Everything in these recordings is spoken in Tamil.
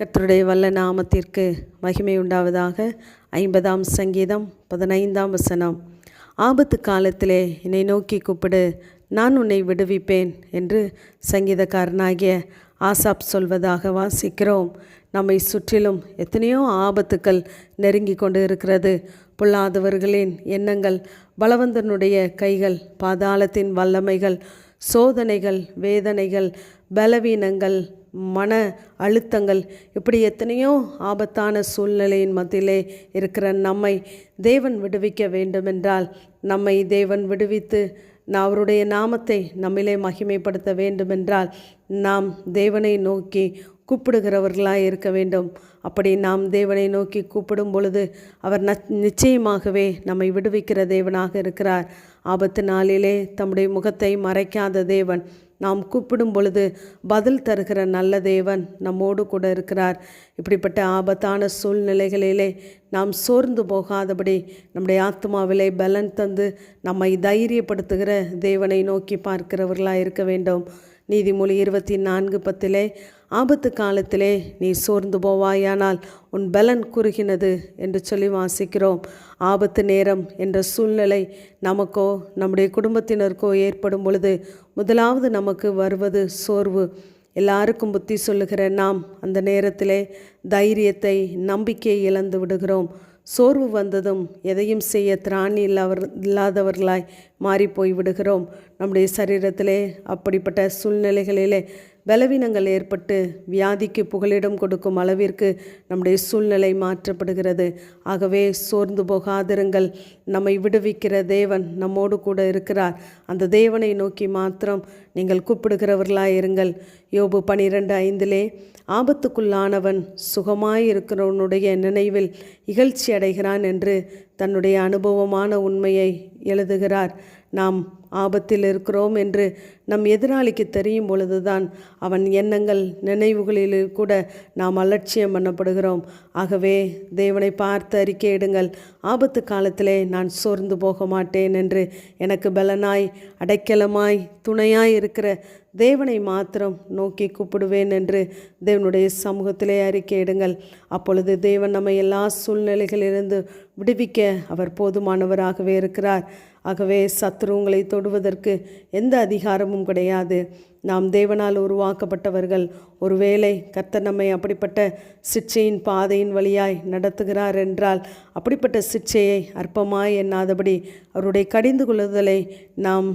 கத்தருடைய வல்ல நாமத்திற்கு மகிமை உண்டாவதாக. ஐம்பதாம் சங்கீதம் பதினைந்தாம் வசனம். ஆபத்து காலத்திலே என்னை நோக்கி கூப்பிடு நான் உன்னை விடுவிப்பேன் என்று சங்கீதக்காரனாகிய ஆசாப் சொல்வதாக வாசிக்கிறோம். நம்மை சுற்றிலும் எத்தனையோ ஆபத்துக்கள் நெருங்கி கொண்டு இருக்கிறது பொல்லாதவர்களின் எண்ணங்கள் பலவந்தனுடைய கைகள் பாதாளத்தின் வல்லமைகள் சோதனைகள் வேதனைகள் பலவீனங்கள் மன அழுத்தங்கள் இப்படி எத்தனையோ ஆபத்தான சூழ்நிலையின் மத்தியிலே இருக்கிற நம்மை தேவன் விடுவிக்க வேண்டுமென்றால் நம்மை தேவன் விடுவித்து நான் அவருடைய நாமத்தை நம்மிலே மகிமைப்படுத்த வேண்டுமென்றால் நாம் தேவனை நோக்கி கூப்பிடுகிறவர்களாக இருக்க வேண்டும். அப்படி நாம் தேவனை நோக்கி கூப்பிடும் பொழுது அவர் ந நிச்சயமாகவே நம்மை விடுவிக்கிற தேவனாக இருக்கிறார். ஆபத்து நாளிலே தம்முடைய முகத்தை மறைக்காத தேவன் நாம் கூப்பிடும் பொழுது பதில் தருகிற நல்ல தேவன் நம்மோடு கூட இருக்கிறார். இப்படிப்பட்ட ஆபத்தான சூழ்நிலைகளிலே நாம் சோர்ந்து போகாதபடி நம்முடைய ஆத்மாவிலே பலன் தந்து நம்மை தைரியப்படுத்துகிற தேவனை நோக்கி பார்க்கிறவர்களாக இருக்க வேண்டும். நீதிமொழி இருபத்தி நான்கு பத்திலே ஆபத்து காலத்திலே நீ சோர்ந்து போவாயானால் உன் பலன் குறுகினது என்று சொல்லி வாசிக்கிறோம். ஆபத்து நேரம் என்ற சூழ்நிலை நமக்கோ நம்முடைய குடும்பத்தினருக்கோ ஏற்படும் பொழுது முதலாவது நமக்கு வருவது சோர்வு. எல்லாருக்கும் புத்தி சொல்லுகிற நாம் அந்த நேரத்திலே தைரியத்தை நம்பிக்கையை இழந்து விடுகிறோம். சோர்வு வந்ததும் எதையும் செய்ய திராணி இல்லாவர் இல்லாதவர்களாய் மாறி போய் விடுகிறோம். நம்முடைய சரீரத்திலே அப்படிப்பட்ட சூழ்நிலைகளிலே பலவீனங்கள் ஏற்பட்டு வியாதிக்கு புகலிடம் கொடுக்கும் அளவிற்கு நம்முடைய சூழ்நிலை மாற்றப்படுகிறது. ஆகவே சோர்ந்து போகாதிருங்கள். நம்மை விடுவிக்கிற தேவன் நம்மோடு கூட இருக்கிறார். அந்த தேவனை நோக்கி மாத்திரம் நீங்கள் கூப்பிடுகிறவர்களாக இருங்கள் யோபு பனிரெண்டு ஐந்திலே ஆபத்துக்குள்ளானவன் சுகமாயிருக்கிறவனுடைய நினைவில் இகழ்ச்சி அடைகிறான் என்று தன்னுடைய அனுபவமான உண்மையை எழுதுகிறார். நாம் ஆபத்தில் இருக்கிறோம் என்று நம் எதிராளிக்கு தெரியும் பொழுதுதான் அவன் எண்ணங்கள் நினைவுகளில் கூட நாம் அலட்சியம் பண்ணப்படுகிறோம். ஆகவே தேவனை பார்த்து அறிக்கையிடுங்கள் ஆபத்து காலத்திலே நான் சோர்ந்து போக மாட்டேன் என்று எனக்கு பலனாய் அடைக்கலமாய் துணையாய் இருக்கிற தேவனை மாத்திரம் நோக்கி கூப்பிடுவேன் என்று தேவனுடைய சமூகத்திலே அறிக்கையிடுங்கள் அப்பொழுது தேவன் நம்மை எல்லா சூழ்நிலைகளிலிருந்து விடுவிக்க அவர் போதுமானவராகவே இருக்கிறார். ஆகவே சத்ருவங்களை தொடுவதற்கு எந்த அதிகாரமும் கிடையாது. நாம் தேவனால் உருவாக்கப்பட்டவர்கள் ஒருவேளை கர்த்தர் நம்மை அப்படிப்பட்ட சிச்சையின் பாதையின் வழியாய் நடத்துகிறார் என்றால் அப்படிப்பட்ட சிச்சையை அற்பமாய் எண்ணாதபடி அவருடைய கடிந்து கொள்ளுதலை நாம்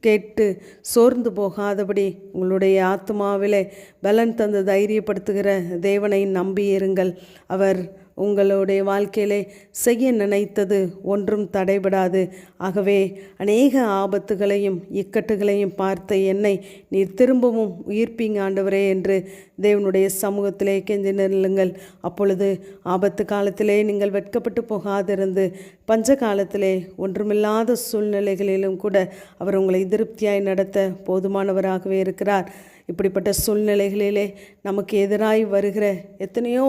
கேட்டு சோர்ந்து போகாதபடி உங்களுடைய ஆத்மாவிலே பலன் தந்து தைரியப்படுத்துகிற தேவனை நம்பியிருங்கள் அவர் உங்களுடைய வாழ்க்கையிலே செய்ய நினைத்தது ஒன்றும் தடைபடாது. ஆகவே அநேக ஆபத்துகளையும் இக்கட்டுகளையும் பார்த்த என்னை நீர் திரும்பவும் உயிர்ப்பீங்க ஆண்டவரே என்று தேவனுடைய சமூகத்திலே கெஞ்சி நில்லுங்கள். அப்பொழுது ஆபத்து காலத்திலே நீங்கள் வெட்கப்பட்டு போகாதிருந்து பஞ்ச காலத்திலே ஒன்றுமில்லாத சூழ்நிலைகளிலும் கூட அவர் உங்களை திருப்தியாய் நடத்த போதுமானவராகவே இருக்கிறார். இப்படிப்பட்ட சூழ்நிலைகளிலே நமக்கு எதிராய் வருகிற எத்தனையோ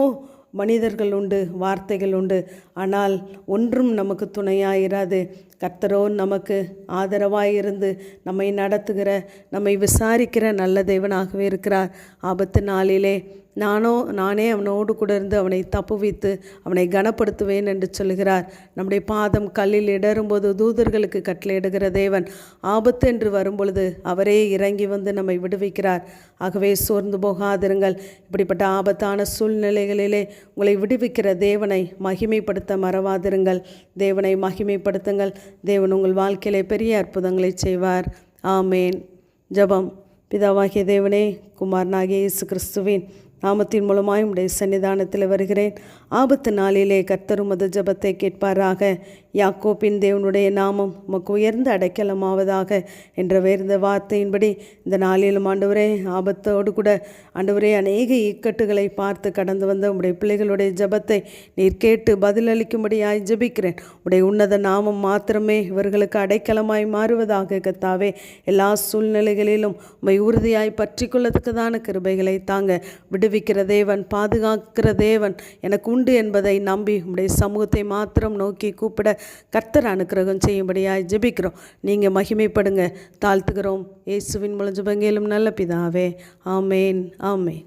மனிதர்கள் உண்டு வார்த்தைகள் உண்டு. ஆனால் ஒன்றும் நமக்கு துணையாயிராது. கர்த்தரோ நமக்கு ஆதரவாயிருந்து நம்மை நடத்துகிற நம்மை விசாரிக்கிற நல்ல தேவனாகவே இருக்கிறார். ஆபத்து நாளிலே நானோ நானே அவனோடு கூட இருந்து அவனை தப்புவித்து அவனை கனப்படுத்துவேன் என்று சொல்கிறார். நம்முடைய பாதம் கல்லில் இடரும்போது தூதர்களுக்கு கட்டளையிடுகிற தேவன் ஆபத்து என்று வரும்பொழுது அவரே இறங்கி வந்து நம்மை விடுவிக்கிறார். ஆகவே சோர்ந்து போகாதிருங்கள். இப்படிப்பட்ட ஆபத்தான சூழ்நிலைகளிலே உங்களை விடுவிக்கிற தேவனை மகிமைப்படுத்த மறவாதிருங்கள். தேவனை மகிமைப்படுத்துங்கள். தேவன் உங்கள் வாழ்க்கையிலே பெரிய அற்புதங்களை செய்வார். ஆமேன். ஜபம். பிதாவாகிய தேவனே குமாரனாகிய இயேசு கிறிஸ்துவின் நாமத்தின் மூலமாய் உடைய சன்னிதானத்தில் வருகிறேன். ஆபத்து நாளிலே கர்த்தரும் அது ஜபத்தை கேட்பாராக. யாக்கோப்பின் தேவனுடைய நாமம் உமக்கு உயர்ந்த அடைக்கலமாவதாக என்ற வேர்ந்த வார்த்தையின்படி இந்த நாளிலும் ஆண்டவரே ஆபத்தோடு கூட ஆண்டவரே அநேக இக்கட்டுகளை பார்த்து கடந்து வந்த உடைய பிள்ளைகளுடைய ஜபத்தை நீர் கேட்டு பதிலளிக்கும்படியாய் ஜபிக்கிறேன். உடைய உன்னத நாமம் மாத்திரமே இவர்களுக்கு அடைக்கலமாய் மாறுவதாக கத்தாவே எல்லா சூழ்நிலைகளிலும் உமை உறுதியாய் பற்றி கொள்ளத்தக்கதான கிருபைகளை தாங்க விடுவிக்கிற தேவன் பாதுகாக்கிற தேவன் எனக்கு உண்டு என்பதை நம்பி உடைய சமூகத்தை மாத்திரம் நோக்கி கூப்பிட கர்த்தர் அனுக்கிரகம் செய்யும்படியாக ஜெபிக்கிறோம். நீங்கள் மகிமைப்படுங்க. தாழ்த்துக்கிறோம் இயேசுவின் மூலம் ஜபங்கேலும் நல்ல பிதாவே. ஆமேன். ஆமேன்.